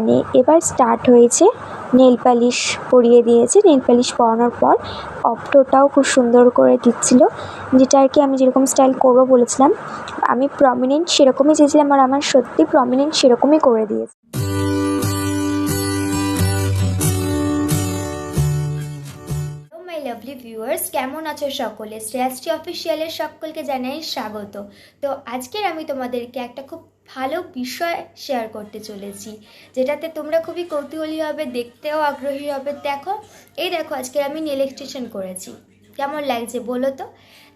মানে এবার স্টার্ট হয়েছে। নেল পালিশ পরিয়ে দিয়েছে। নেল পালিশ পরানোর পর অপটোটাও খুব সুন্দর করে দিচ্ছিল। যেটা আর কি আমি যেরকম স্টাইল করব বলেছিলাম, আমি প্রমিনেন্ট সেরকমই চেয়েছিলাম আর আমার সত্যি প্রমিনেন্ট সেরকমই করে দিয়েছে। লাভলি ভিউয়ার্স কেমন আছো সকলে? শ্রেয়াশ্রী অফিসিয়ালের সকলকে জানাই স্বাগত। তো আজকের আমি তোমাদেরকে একটা খুব ভালো বিষয় শেয়ার করতে চলেছি। যেটাতে তোমরা খুবই কৌতূহলী হবে, দেখতেও আগ্রহী হবে। দেখো, এই দেখো, আজকে আমি নেল এক্সটেনশন করেছি। কেমন লাগছে বলো তো?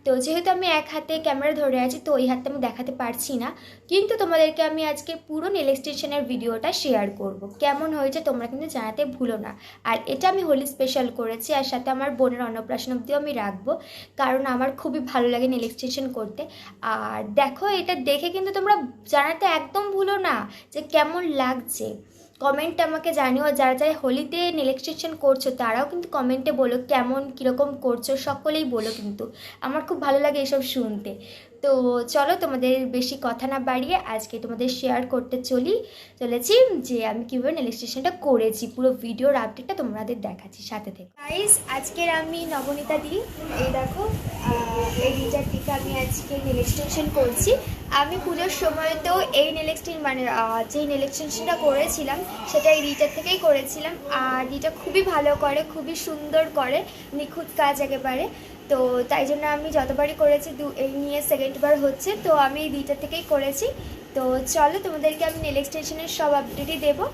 তো যেহেতু আমি এক হাতে ক্যামেরা ধরে আছি, তো ওই হাতে আমি দেখাতে পারছি না। কিন্তু তোমাদেরকে আমি আজকে পুরো নেল এক্সটেনশনের ভিডিওটা শেয়ার করব। কেমন হয়েছে তোমরা কিন্তু জানাতে ভুলো না। আর এটা আমি হোলি স্পেশাল করেছি, আর সাথে আমার বোনের অন্নপ্রাশন অব্দিও আমি রাখব, কারণ আমার খুবই ভালো লাগে নেল এক্সটেনশন করতে। আর দেখো এটা দেখে কিন্তু তোমরা জানাতে একদম ভুলো না যে কেমন লাগছে। কমেন্ট আমাকে জানিও, যারা যারা হোলিতে নেল এক্সটেনশন করছ, তারাও কিন্তু কমেন্টে বলো কেমন, কীরকম করছ, সকলেই বলো কিন্তু। আমার খুব ভালো লাগে এসব শুনতে। তো চলো তোমাদের বেশি কথা না বাড়িয়ে আজকে তোমাদের শেয়ার করতে চলি। চলেছি যে আমি কীভাবে নেল এক্সটেনশনটা করেছি, পুরো ভিডিওর আপডেটটা তোমাদের দেখাচ্ছি, সাথে থেকে। গাইস আজকের আমি নবনীতা দি এই দেখো এই রিচার টিকে আমি আজকে নেল এক্সটেনশন করছি। আমি পুজোর সময়তেও এই নেল মানে যেই নেল এক্সটেনশনটা করেছিলাম, সেটা এই রিচার থেকেই করেছিলাম। আর রিটা খুবই ভালো করে, খুবই সুন্দর করে, নিখুঁত কাজ একেবারে। তো তাই জন্য আমি যতবারই করেছি দু, এই নিয়ে সেকেন্ড বার হচ্ছে, তো আমি এই দুইটা থেকেই করেছি। তো চলো, তোমাদেরকে আমি নেল এক্সটেনশনের সব আপডেটই দেবো।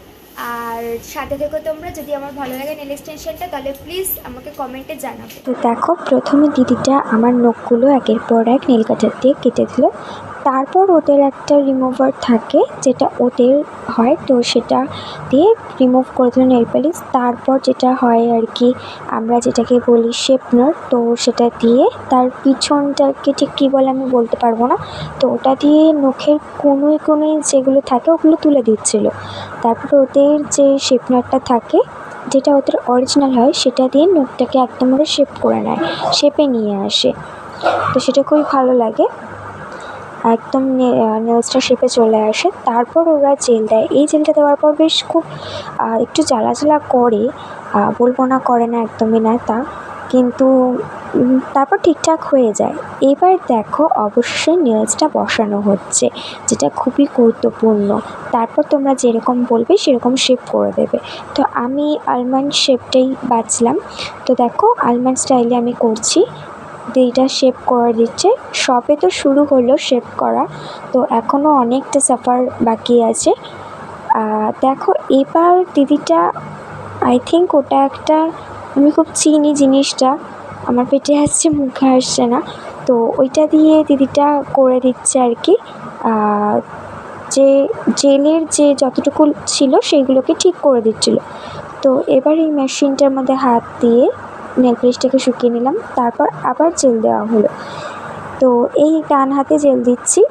আর সাথে থেকো তোমরা, যদি আমার ভালো লাগে নেল এক্সটেনশনটা তাহলে প্লিজ আমাকে কমেন্টে জানাবে। তো দেখো, প্রথমে দিদিটা আমার নখগুলো একের পর এক নীল কাটার দিয়ে কেটে দিল। তারপর ওদের একটা রিমুভার থাকে, যেটা ওদের হয়, তো সেটা দিয়ে রিমুভ করে দিল নেল তারপর যেটা হয় আর কি, আমরা যেটাকে বলি শেপনার তো সেটা দিয়ে তার পিছনটাকে ঠিক কী বলে আমি বলতে পারব না। তো ওটা দিয়ে নখের কোনোই কোনোই যেগুলো থাকে ওগুলো তুলে দিচ্ছিল। তারপর ওদের যে শেপনারটা থাকে, যেটা ওদের অরিজিনাল হয়, সেটা দিয়ে নখটাকে একদম ওরা শেপ করে নেয় শেপে নিয়ে আসে। তো সেটা খুবই ভালো লাগে। একদম নেলসটা শেপে চলে আসে। তারপর ওরা জেল দেয়। এই জেলটা দেওয়ার পর বেশ খুব একটু জ্বালা জ্বালা করে বলব না করে না, একদমই না তা। কিন্তু তারপর ঠিকঠাক হয়ে যায়। এবার দেখো অবশ্যই নেলসটা বসানো হচ্ছে, যেটা খুবই গুরুত্বপূর্ণ। তারপর তোমরা যেরকম বলবে, সেরকম শেপ করে দেবে। তো আমি আলমন্ড শেপটাই বাছলাম তো দেখো আলমন্ড স্টাইলে আমি করছি। দিদিটা শেপ করে দিচ্ছে। সবে তো শুরু হলো শেপ করা। তো এখনও অনেকটা সাফার বাকি আছে। দেখো, এবার দিদিটা আই থিঙ্ক ওটা একটা, আমি খুব চিনি জিনিসটা। আমার পেটে আসছে, মুখে আসছে না। তো ওইটা দিয়ে দিদিটা করে দিচ্ছে আর কি। যে জেলের যে যতটুকু ছিল, সেইগুলোকে ঠিক করে দিচ্ছিল। তো এবার এই মেশিনটার মধ্যে হাত দিয়ে নেল পালিশটাকে শুকিয়ে নিলাম, তারপর আবার জেল দেওয়া হলো। তো এই ডান হাতে জেল দিচ্ছি।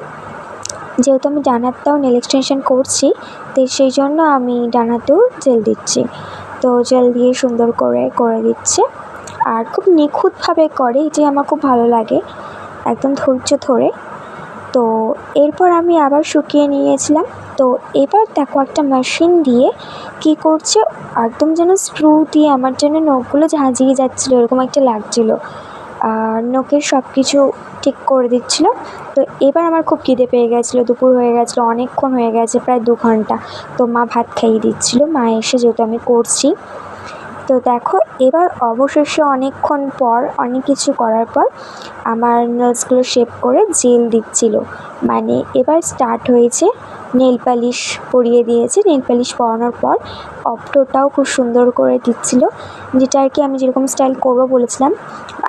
যেহেতু আমি ডান হাতটাও নেল এক্সটেনশন করছি, তো সেই জন্য আমি ডান হাতেও জেল দিচ্ছি। তো জেল দিয়ে সুন্দর করে করে দিচ্ছে। আর খুব নিখুঁতভাবে করে যে আমার খুব ভালো লাগে। একদম ধৈর্য ধরে। তো এরপর আমি আবার শুকিয়ে নিয়েছিলাম। তো এবার দেখো একটা মেশিন দিয়ে কী করছে, একদম যেন স্ক্রু দিয়ে আমার যেন নখগুলো ঝাঁঝিয়ে যাচ্ছিল, এরকম একটা লাগছিল। আর নখের সব কিছু ঠিক করে দিচ্ছিল। তো এবার আমার খুব খিদে পেয়ে গেছিল, দুপুর হয়ে গেছিল, অনেকক্ষণ হয়ে গেছে, প্রায় দু ঘণ্টা। তো মা ভাত খাইয়ে দিচ্ছিল, মা এসে যেহেতু আমি করছি। তো দেখো এবার অবশেষে অনেকক্ষণ পর, অনেক কিছু করার পর আমার নেলসগুলো শেপ করে জেল দিচ্ছিল। মানে এবার স্টার্ট হয়েছে নেল পালিশ পরিয়ে দিয়েছে। নেল পালিশ পরানোর পর অপটোটাও খুব সুন্দর করে দিচ্ছিল। যেটা আর কি আমি যেরকম স্টাইল করব বলেছিলাম,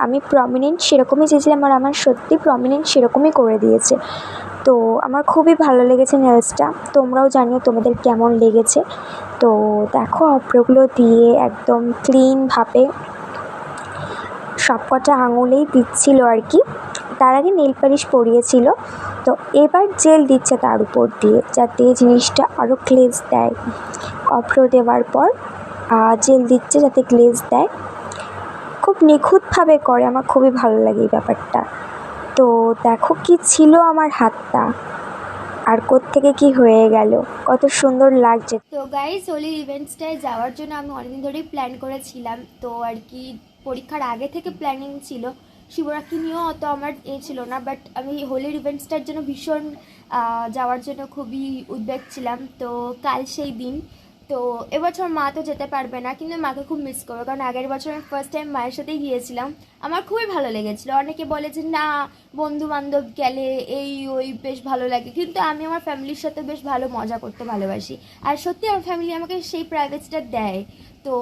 আমি প্রমিনেন্ট সেরকমই চেয়েছিলাম আর আমার সত্যি প্রমিনেন্ট সেরকমই করে দিয়েছে। তো আমার খুবই ভালো লেগেছে নেলসটা তোমরাও জানিও তোমাদের কেমন লেগেছে। তো দেখো, অপ্রগুলো দিয়ে একদম ক্লিনভাবে সবকটা আঙুলেই দিচ্ছিল আর কি। তার আগে নেল পালিশ পরিয়েছিল। তো এবার জেল দিচ্ছে তার উপর দিয়ে, যাতে জিনিসটা আরও ক্লেজ দেয়। অপ্র দেওয়ার পর জেল দিচ্ছে যাতে গ্লেজ দেয়। খুব নিখুঁতভাবে করে, আমার খুবই ভালো লাগে এই ব্যাপারটা। তো দেখো কি ছিল আমার হাতটা। আর কোত্থেকে কি হয়ে গেল? কত সুন্দর লাগছে। তো গাইজ হোলির ইভেন্টসটায় যাওয়ার জন্য আমি অনেকদিন ধরেই প্ল্যান করেছিলাম। তো আর কি পরীক্ষার আগে থেকে প্ল্যানিং ছিল। শিবরাত্রি নিয়েও অত আমার এ ছিল না বাট আমি হোলির ইভেন্টসটার জন্য ভীষণ যাওয়ার জন্য খুবই উদ্বেগ ছিলাম। তো কাল সেই দিন তো এবছর মা তো যেতে পারবে না, কিন্তু মাকে খুব মিস করব। কারণ আগের বছর আমি ফার্স্ট টাইম মায়ের সাথেই গিয়েছিলাম। আমার খুবই ভালো লেগেছিলো। অনেকে বলে যে, না বন্ধু বান্ধব গেলে এই, ওই বেশ ভালো লাগে। কিন্তু আমি আমার ফ্যামিলির সাথে বেশ ভালো মজা করতে ভালোবাসি। আর সত্যি, আমার ফ্যামিলি আমাকে সেই প্রাইভেসিটা দেয়। তো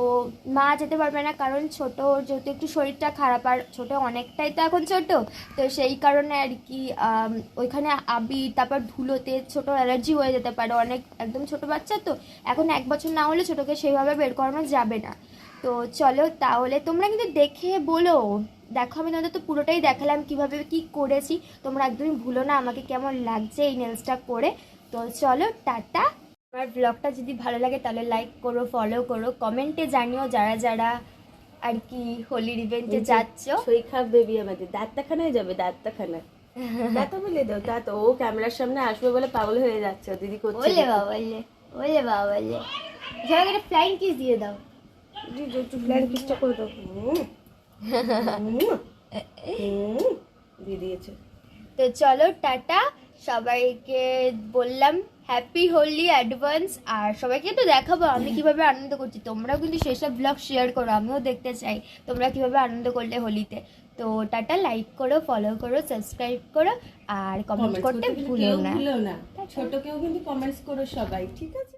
মা যেতে পারবে না, কারণ ছোট, যেহেতু একটু শরীরটা খারাপ, আর ছোটো অনেকটাই তো এখন ছোট, তো সেই কারণে আর কি ওইখানে আবির তারপর ধুলোতে ছোট অ্যালার্জি হয়ে যেতে পারে, অনেক, একদম ছোট বাচ্চা তো, এখন এক বছর না হলে ছোটোকে সেইভাবে বের করানো যাবে না। তো চলো তাহলে তোমরা কিন্তু দেখে বলো, দেখো আমি তোমাদের তো পুরোটাই দেখালাম কীভাবে কি করেছি, তোমরা একদমই ভুলো না আমাকে কেমন লাগছে এই নেলসটা করে তো চলো টাটা। আমার ব্লগটা যদি ভালো লাগে তাহলে লাইক করো ফলো করো কমেন্টে জানিও যারা যারা আর কি হোলির ইভেন্টে যাচ্ছ। সই খাপ বেবি আমাদের দাঁতটাখানায় যাবে দাঁতটাখানায় দাঁতা বলে দাও দাঁত ও ক্যামেরার সামনে আসবে বলে পাগল হয়ে যাচ্ছে দিদি করছে। ওলে বাবা ওলে ওলে বাবা ওলে। সবাইকে একটা ফ্লাইং কিস দিয়ে দাও। দিদি একটু প্ল্যান কিসটা করে দাও। দিয়ে দিয়েছে। তো চলো টাটা। সবাইকে বললাম। হ্যাপি হোলি অ্যাডভান্স আর সবাইকে তো দেখাবো আমি কীভাবে আনন্দ করছি। তোমরাও কিন্তু সেসব ব্লগ শেয়ার করো আমিও দেখতে চাই তোমরা কীভাবে আনন্দ করলে হোলিতে। তো টাটা লাইক করো ফলো করো সাবস্ক্রাইব করো আর কমেন্ট করতে ভুলো না। ছোট কেউ কিন্তু কমেন্টস করো সবাই ঠিক আছে?